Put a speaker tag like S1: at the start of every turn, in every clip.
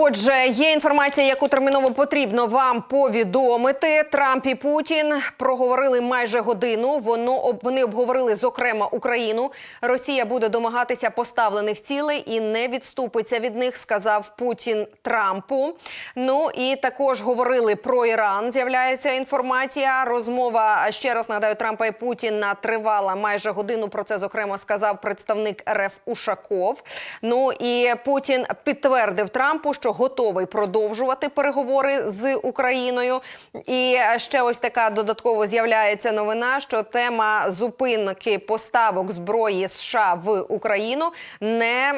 S1: Отже, є інформація, яку терміново потрібно вам повідомити. Трамп і Путін проговорили майже годину. Воно вони обговорили зокрема Україну. Росія буде домагатися поставлених цілей і не відступиться від них, сказав Путін Трампу. Ну і також говорили про Іран. З'являється інформація. Розмова ще раз нагадаю Трампа і Путіна тривала майже годину. Про це зокрема сказав представник РФ Ушаков. Ну і Путін підтвердив Трампу, що готовий продовжувати переговори з Україною. І ще ось така додатково з'являється новина, що тема зупинки поставок зброї США в Україну не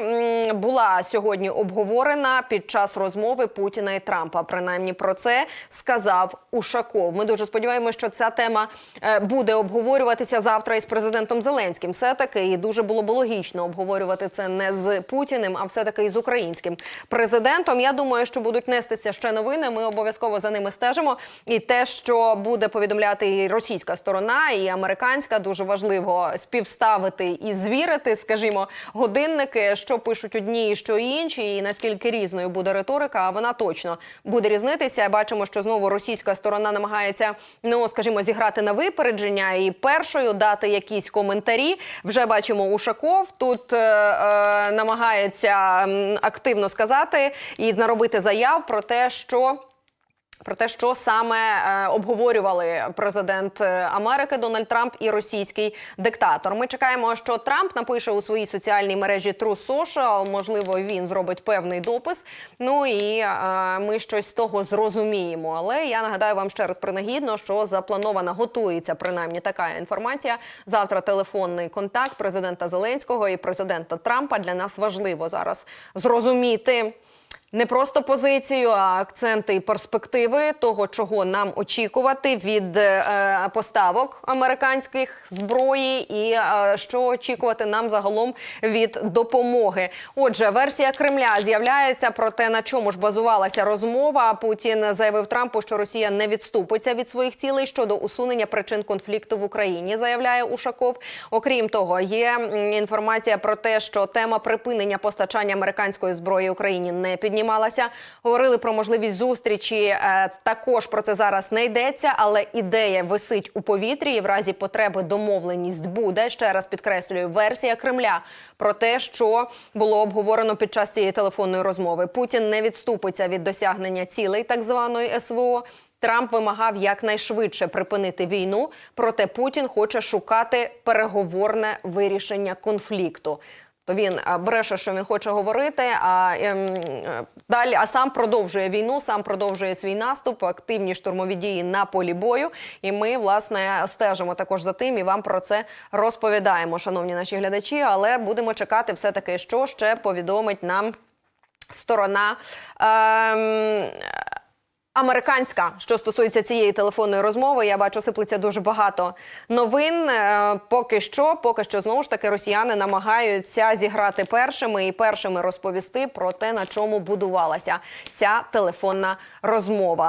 S1: була сьогодні обговорена під час розмови Путіна і Трампа. Принаймні про це сказав Ушаков. Ми дуже сподіваємося, що ця тема е, буде обговорюватися завтра із президентом Зеленським. Все таки і дуже було б логічно обговорювати це не з Путіним, а все таки із українським президентом. Я думаю, що будуть нестися ще новини. Ми обов'язково за ними стежимо. І те, що буде повідомляти і російська сторона, і американська, дуже важливо співставити і звірити, скажімо, годинники, що пишуть одні, і що інші, і наскільки різною буде риторика. А вона точно буде різнитися. Бачимо, що знову російська сторона намагається, ну скажімо, зіграти на випередження і першою дати якісь коментарі. Вже бачимо Ушаков тут е, е, намагається активно сказати і наробити заяв про те, що. Про те, що саме е, обговорювали президент е, Америки Дональд Трамп і російський диктатор. Ми чекаємо, що Трамп напише у своїй соціальній мережі True Social, Можливо, він зробить певний допис. Ну і е, ми щось з того зрозуміємо. Але я нагадаю вам ще раз принагідно, що запланована готується принаймні така інформація. Завтра телефонний контакт президента Зеленського і президента Трампа для нас важливо зараз зрозуміти. Не просто позицію, а акценти і перспективи того, чого нам очікувати від е, поставок американських зброї, і е, що очікувати нам загалом від допомоги. Отже, версія Кремля з'являється про те, на чому ж базувалася розмова. Путін заявив Трампу, що Росія не відступиться від своїх цілей щодо усунення причин конфлікту в Україні. Заявляє Ушаков. Окрім того, є інформація про те, що тема припинення постачання американської зброї Україні не піднімалася. Говорили про можливість зустрічі. е, Також про це зараз не йдеться, але ідея висить у повітрі. І в разі потреби домовленість буде. Ще раз підкреслюю, версія Кремля про те, що було обговорено під час цієї телефонної розмови. Путін не відступиться від досягнення цілей так званої СВО. Трамп вимагав якнайшвидше припинити війну, проте Путін хоче шукати переговорне вирішення конфлікту. То він бреше, що він хоче говорити, а ем, е, далі а сам продовжує війну, сам продовжує свій наступ, активні штурмові дії на полі бою. І ми власне стежимо також за тим і вам про це розповідаємо, шановні наші глядачі. Але будемо чекати, все таки, що ще повідомить нам сторона. Ем, Американська, що стосується цієї телефонної розмови, я бачу, сиплеться дуже багато новин. Е, Поки що, поки що знову ж таки росіяни намагаються зіграти першими і першими розповісти про те, на чому будувалася ця телефонна розмова.